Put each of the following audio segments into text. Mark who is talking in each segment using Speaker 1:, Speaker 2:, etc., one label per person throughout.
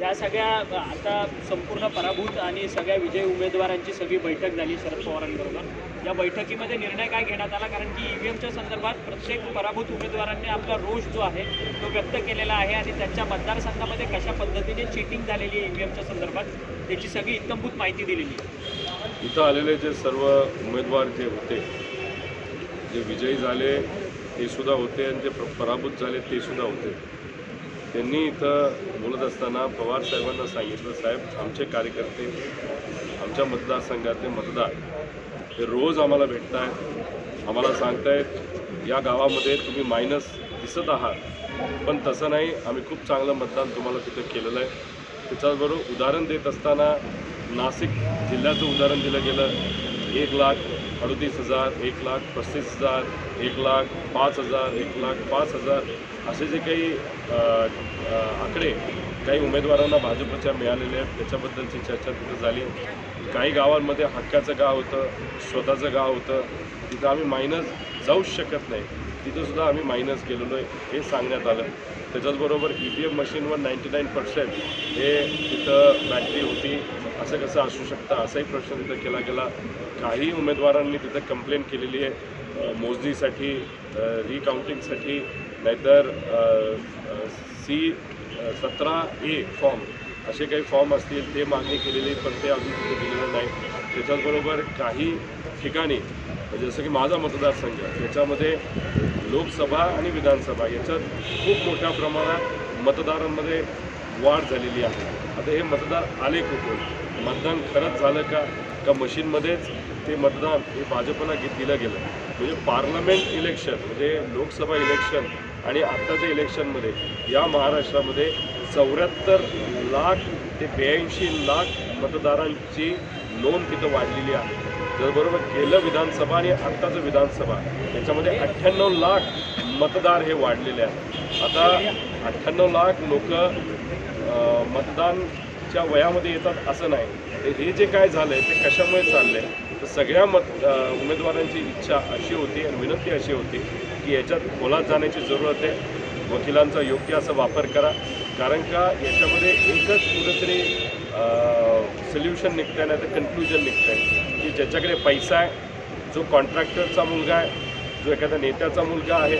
Speaker 1: या सगळ्या आता संपूर्ण पराभूत आणि सगळ्या विजयी उमेदवारांची सगळी बैठक झाली शरद पवारांबरोबर. या बैठकीमध्ये निर्णय काय घेण्यात आला? कारण की ईव्हीएमच्या संदर्भात प्रत्येक पराभूत उमेदवारांनी आपला रोष जो आहे तो व्यक्त केलेला आहे आणि त्यांच्या मतदारसंघामध्ये कशा पद्धतीने चिटिंग झालेली आहे ईव्हीएमच्या संदर्भात त्याची सगळी इत्तमभूत माहिती दिलेली आहे.
Speaker 2: इथं आलेले जे सर्व उमेदवार जे होते जे विजयी झाले ते सुद्धा होते आणि जे प्र- पराभूत झाले ते सुद्धा होते. त्यांनी इथं बोलत असताना पवार साहेबांना सांगितलं साहेब आमचे कार्यकर्ते आमच्या मतदारसंघातले मतदार हे रोज आम्हाला भेटत आहेत आम्हाला सांगतायत या गावामध्ये तुम्ही मायनस दिसत आहात. पण तसं नाही आम्ही खूप चांगलं मतदान तुम्हाला तिथं केलेलं आहे. त्याच्याबरोबर उदाहरण देत असताना नाशिक जिल्ह्याचं उदाहरण दिलं गेलं. एक लाख अडतीस हजार एक लाख पस्तीस हजार एक लाख पाच हजार एक लाख पाच हजार असे जे काही आकडे काही उमेदवारांना भाजपच्या मिळालेले आहेत त्याच्याबद्दलची चर्चा तिथं झाली. काही गावांमध्ये हक्काचं गाव होतं स्वतःचं गाव होतं. तिथं आम्ही मायनस जाऊच शकत नाही. तिथंसुद्धा आम्ही मायनस केलेलो आहे हे सांगण्यात आलं. त्याच्याचबरोबर ई व्ही एम मशीनवर नाईंटी नाईन पर्सेंट हे तिथं बॅटरी होती. असं कसं असू शकतं? असाही प्रश्न तिथं केला गेला. काही उमेदवारांनी तिथं कंप्लेंट केलेली आहे. मोजणीसाठी रिकाउंटिंगसाठी नाहीतर सी सतरा ए फॉर्म असे काही फॉर्म असतील ते मागणी केलेली पण ते अजून तिथे दिलेलं नाही. त्याच्याचबरोबर काही ठिकाणी म्हणजे जसं की माझा मतदारसंघ याच्यामध्ये लोकसभा आणि विधानसभा याच्यात खूप मोठ्या प्रमाणात मतदारांमध्ये वाढ झालेली आहे. आता हे मतदार आले कुठून? मतदान खरंच झालं का? का मशीनमध्येच ते मतदान हे भाजपला घे दिलं गेलं? म्हणजे पार्लमेंट इलेक्शन म्हणजे लोकसभा इलेक्शन आणि आत्ताच्या इलेक्शनमध्ये या महाराष्ट्रामध्ये चौऱ्याहत्तर लाख ते ब्याऐंशी लाख मतदारांची नोंद तिथं वाढलेली आहे. त्याचबरोबर गेलं विधानसभा आणि आत्ताचं विधानसभा याच्यामध्ये अठ्ठ्याण्णव लाख मतदार हे वाढलेले आहेत. आता अठ्ठ्याण्णव लाख लोक मतदानच्या वयामध्ये येतात असं नाही. हे जे काय झालं आहे ते कशामुळे चाललं आहे तर सगळ्या मत उमेदवारांची इच्छा अशी होती आणि विनंती अशी होती की याच्यात खोलात जाण्याची जरूरत आहे. वकिलांचा योग्य असा वापर करा. कारण का? याच्यामध्ये एकच कुठंतरी सोल्युशन निघतं आहे नाही तर कन्क्ल्युजन निघतं आहे की ज्याच्याकडे पैसा आहे जो कॉन्ट्रॅक्टरचा मुलगा आहे जो एखाद्या नेत्याचा मुलगा आहे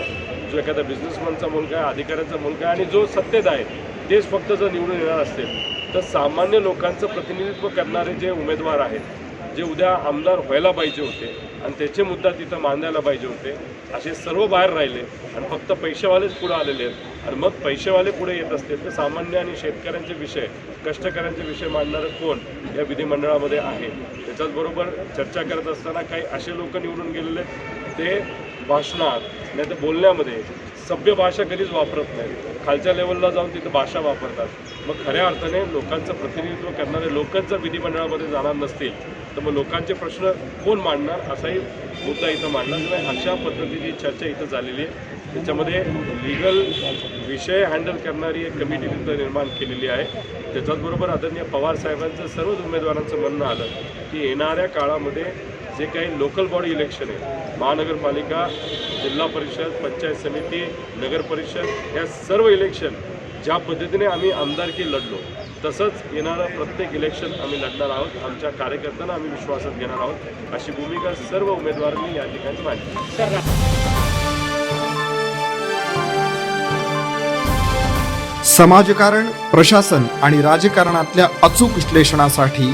Speaker 2: जो एखाद्या बिझनेसमॅनचा मुलगा आहे अधिकाऱ्याचा मुलगा आहे आणि जो सत्तेत आहे तेच फक्त जर निवडून येणार असतील. तर सामान्य लोकांचं प्रतिनिधित्व करणारे जे उमेदवार आहेत जे उद्या आमदार व्हायला पाहिजे होते आणि त्याचे मुद्दा तिथं मांडायला पाहिजे होते. असे सर्व बाहेर राहिले आणि फक्त पैसेवालेच पुढे आलेले आहेत. आणि मग पैसेवाले पुढे येत असतील तर सामान्य आणि शेतकऱ्यांचे विषय कष्टकऱ्यांचे विषय मांडणारं कोण या विधिमंडळामध्ये आहे? त्याच्याचबरोबर चर्चा करत असताना काही असे लोक निवडून गेलेले आहेत. ते भाषणात नाही तर बोलण्यामध्ये सभ्य भाषा कधीच वापरत नाही. खालच्या लेवलला जाऊन तिथं भाषा वापरतात. मग खऱ्या अर्थाने लोकांचं प्रतिनिधित्व करणारे लोकच जर विधिमंडळामध्ये जाणार नसतील तर मग लोकांचे प्रश्न कोण मांडणार? असाही मुद्दा इथं मांडला नाही अशा पद्धतीची चर्चा इथं झालेली आहे. त्याच्यामध्ये लिगल विषय हँडल करणारी एक कमिटी तिथं निर्माण केलेली आहे. त्याच्याचबरोबर आदरणीय पवार साहेबांचं सर्वच उमेदवारांचं म्हणणं आलं की येणाऱ्या काळामध्ये जे काही लोकल बॉडी इलेक्शन आहे महानगरपालिका जिल्हा परिषद पंचायत समिती नगर परिषद या सर्व इलेक्शन ज्या पद्धतीने आम्ही आमदारकी लढलो तसंच येणारं प्रत्येक इलेक्शन आम्ही लढणार आहोत. आमच्या कार्यकर्त्यांना आम्ही विश्वासात घेणार आहोत. अशी भूमिका सर्व उमेदवारांनी या ठिकाणी मांडली.
Speaker 3: समाजकारण प्रशासन आणि राजकारणातल्या अचूक विश्लेषणासाठी